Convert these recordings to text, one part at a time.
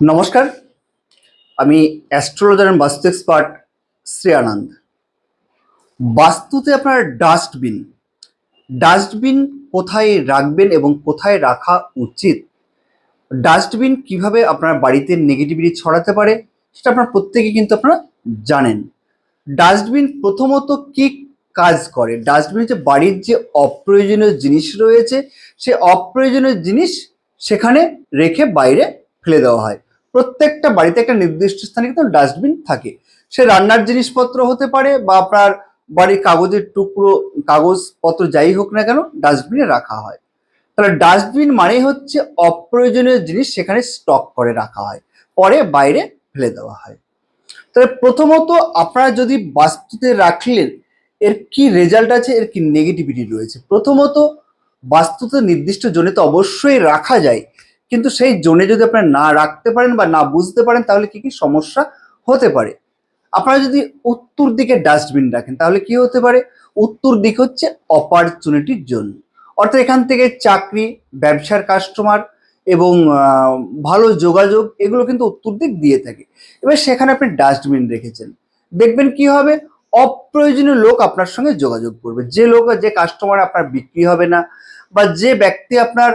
নমস্কার। আমি astrologer and vastu expert Shri Anand. বাস্তুতে আপনার ডাস্টবিন। ডাস্টবিন কোথায় রাখবেন এবং কোথায় রাখা উচিত? ডাস্টবিন কীভাবে আপনার বাড়িতে নেগেটিভিটি ছড়াতে পারে, সেটা আপনার প্রত্যেকে কিন্তু আপনারা জানেন। ডাস্টবিন প্রথমত কি কাজ করে? ডাস্টবিন হচ্ছে বাড়ির যে অপ্রয়োজনীয় জিনিস রয়েছে, সে অপ্রয়োজনীয় জিনিস সেখানে রেখে বাইরে ফেলে দেওয়া হয়। প্রত্যেকটা বাড়িতে একটা নির্দিষ্ট স্থানে কিন্তু ডাস্টবিন থাকে। সে রান্নার জিনিসপত্র হতে পারে বা আপনার বাড়ির কাগজের টুকরো, কাগজপত্র যাই হোক না কেন, ডাস্টবিনে রাখা হয়। তাহলে ডাস্টবিন মানে হচ্ছে অপ্রয়োজনীয় জিনিস সেখানে স্টক করে রাখা হয়, পরে বাইরে ফেলে দেওয়া হয়। তাহলে প্রথমত আপনারা যদি বাস্তুতে রাখলেন, এর কি রেজাল্ট আছে, এর কি নেগেটিভিটি রয়েছে? প্রথমত বাস্তুতে নির্দিষ্ট জোনে তো অবশ্যই রাখা যায় কিন্তু সেই জোনে যদি আপনারা না রাখতে পারেন বা না বুঝতে পারেন, তাহলে কি কি সমস্যা হতে পারে? আপনারা যদি উত্তর দিকে ডাস্টবিন রাখেন, তাহলে কি হতে পারে? উত্তর দিক হচ্ছে অপরচুনিটির জন্য অর্থাৎ এখান থেকে চাকরি, ব্যবসার কাস্টমার এবং ভালো যোগাযোগ, এগুলো কিন্তু উত্তর দিক দিয়ে থাকে। এবার সেখানে আপনি ডাস্টবিন রেখেছেন। দেখবেন কি হবে? অপ্রয়োজনীয় লোক আপনার সঙ্গে যোগাযোগ করবে। যে লোক যে কাস্টমার আপনার বিক্রি হবে না বা যে ব্যক্তি আপনার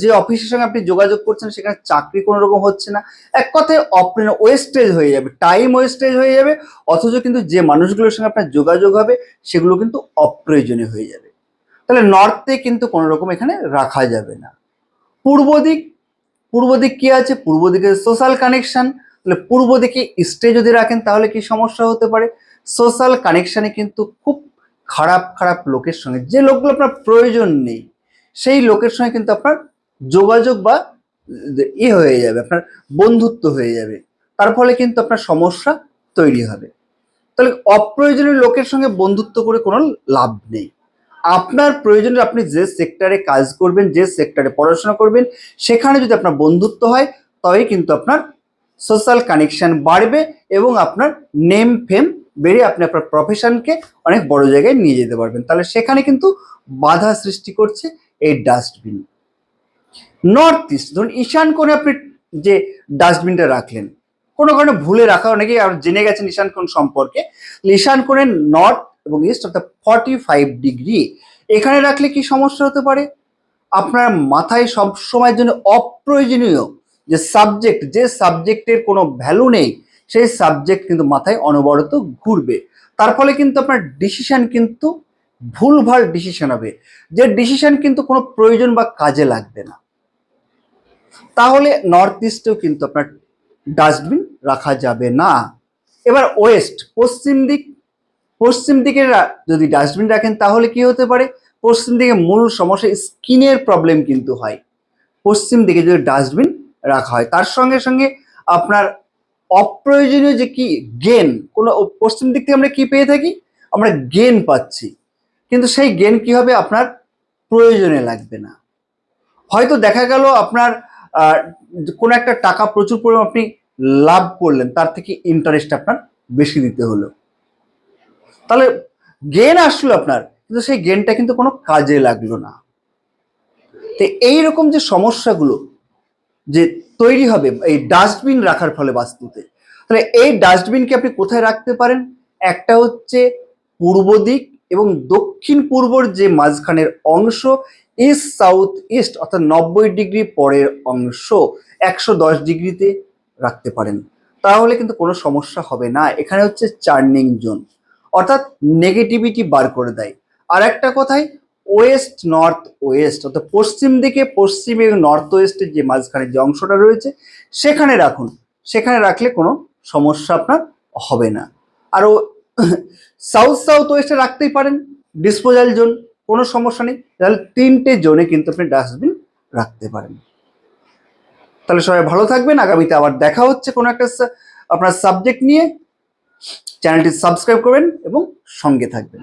যে অফিসের সঙ্গে আপনি যোগাযোগ করছেন, সেখানে চাকরি কোনো রকম হচ্ছে না। এক কথায় ওয়েস্টেজ হয়ে যাবে টাইম ওয়েস্টেজ হয়ে যাবে, অথচ কিন্তু যে মানুষগুলোর সঙ্গে আপনার যোগাযোগ হবে, সেগুলো কিন্তু অপ্রয়োজনীয় হয়ে যাবে। তাহলে নর্থে কিন্তু কোনো রকম এখানে রাখা যাবে না। পূর্ব দিক পূর্ব দিক কি আছে? পূর্ব দিকে সোশ্যাল কানেকশান তাহলে পূর্ব দিকে স্টে যদি রাখেন, তাহলে কি সমস্যা হতে পারে? সোশ্যাল কানেকশানে কিন্তু খুব খারাপ খারাপ লোকের সঙ্গে, যে লোকগুলো আপনার প্রয়োজন নেই সেই লোকের সঙ্গে কিন্তু আপনার যোগাযোগ বা ই হয়ে যাবে, আপনার বন্ধুত্ব হয়ে যাবে। তার ফলে কিন্তু আপনার সমস্যা তৈরি হবে। তাহলে অপ্রয়োজনীয় লোকের সঙ্গে বন্ধুত্ব করে কোনো লাভ নেই। আপনার প্রয়োজনে আপনি যে সেক্টরে কাজ করবেন, যে সেক্টরে পড়াশোনা করবেন, সেখানে যদি আপনার বন্ধুত্ব হয়, তবেই কিন্তু আপনার সোশ্যাল কানেকশন বাড়বে এবং আপনার নেম ফেম বেড়ে আপনি আপনার প্রফেশনকে অনেক বড় জায়গায় নিয়ে যেতে পারবেন। তাহলে সেখানে কিন্তু বাধা সৃষ্টি করছে এই ডাস্টবিন। নর্থ ইস্ট ধরুন ঈশান কোণে আপনি যে ডাস্টবিনটা রাখলেন, কোনো কারণে ভুলে রাখা অনেকেই আর জেনে গেছেন ঈশান কোণ সম্পর্কে ঈশান কোণের নর্থ এবং ইস্ট অর্থাৎ ফর্টি ফাইভ ডিগ্রি এখানে রাখলে কি সমস্যা হতে পারে? আপনার মাথায় সব সময়ের জন্য অপ্রয়োজনীয় যে সাবজেক্ট যে সাবজেক্টের কোনো ভ্যালু নেই, সেই সাবজেক্ট কিন্তু মাথায় অনবরত ঘুরবে। তার ফলে কিন্তু আপনার ডিসিশন কিন্তু ভুলভাল ডিসিশন হবে। যে ডিসিশন কিন্তু কোনো প্রয়োজন বা কাজে লাগবে না। তাহলে নর্থ ইস্টেও কিন্তু আপনার ডাস্টবিন রাখা যাবে না। এবার ওয়েস্ট পশ্চিম দিক, পশ্চিম দিকে যদি ডাস্টবিন রাখেন তাহলে কি হতে পারে? পশ্চিম দিকে মূল সমস্যা স্কিনের প্রবলেম কিন্তু হয়। পশ্চিম দিকে যদি ডাস্টবিন রাখা হয়, তার সঙ্গে সঙ্গে আপনার অপ্রয়োজনীয় যে কি গেন কোনো পশ্চিম দিক থেকে আমরা কি পেয়ে থাকি? আমরা গেন পাচ্ছি। কিন্তু সেই গেন কি হবে আপনার প্রয়োজনে লাগবে না? হয়তো দেখা গেল আপনার কোনো একটা টাকা প্রচুর পরিমাণ আপনি লাভ করলেন, তার থেকে ইন্টারেস্ট আপনার বেশি দিতে হলো। তাহলে গেন আসলো আপনার, কিন্তু সেই গেনটা কিন্তু কোনো কাজে লাগল না। তো এইরকম যে সমস্যাগুলো যে তৈরি হবে এই ডাস্টবিন রাখার ফলে বাস্তুতে, তাহলে এই ডাস্টবিনকে আপনি কোথায় রাখতে পারেন? একটা হচ্ছে পূর্ব দিক এবং দক্ষিণ পূর্বর যে মাঝখানের অংশ ইস্ট সাউথ ইস্ট অর্থাৎ নব্বই ডিগ্রি পরের অংশ, একশো দশ ডিগ্রিতে রাখতে পারেন। তাহলে কিন্তু কোনো সমস্যা হবে না। এখানে হচ্ছে চার্নিং জোন। অর্থাৎ নেগেটিভিটি বার করে দেয়। আর একটা কথাই ওয়েস্ট নর্থ ওয়েস্ট অর্থাৎ পশ্চিম দিকে, পশ্চিম এবং নর্থ ওয়েস্টের যে মাঝখানে যে অংশটা রয়েছে, সেখানে রাখুন। সেখানে রাখলে কোনো সমস্যা আপনার হবে না। আর ও সাউথ সাউথ ওয়েস্টে রাখতেই পারেন ডিসপোজাল জোন কোনো সমস্যা নেই। তাহলে তিনটে জোনে কিন্তু আপনি ডাস্টবিন রাখতে পারেন। তাহলে সবাই ভালো থাকবেন। আগামীতে আবার দেখা হচ্ছে কোনো একটা আপনার সাবজেক্ট নিয়ে। চ্যানেলটি সাবস্ক্রাইব করবেন এবং সঙ্গে থাকবেন।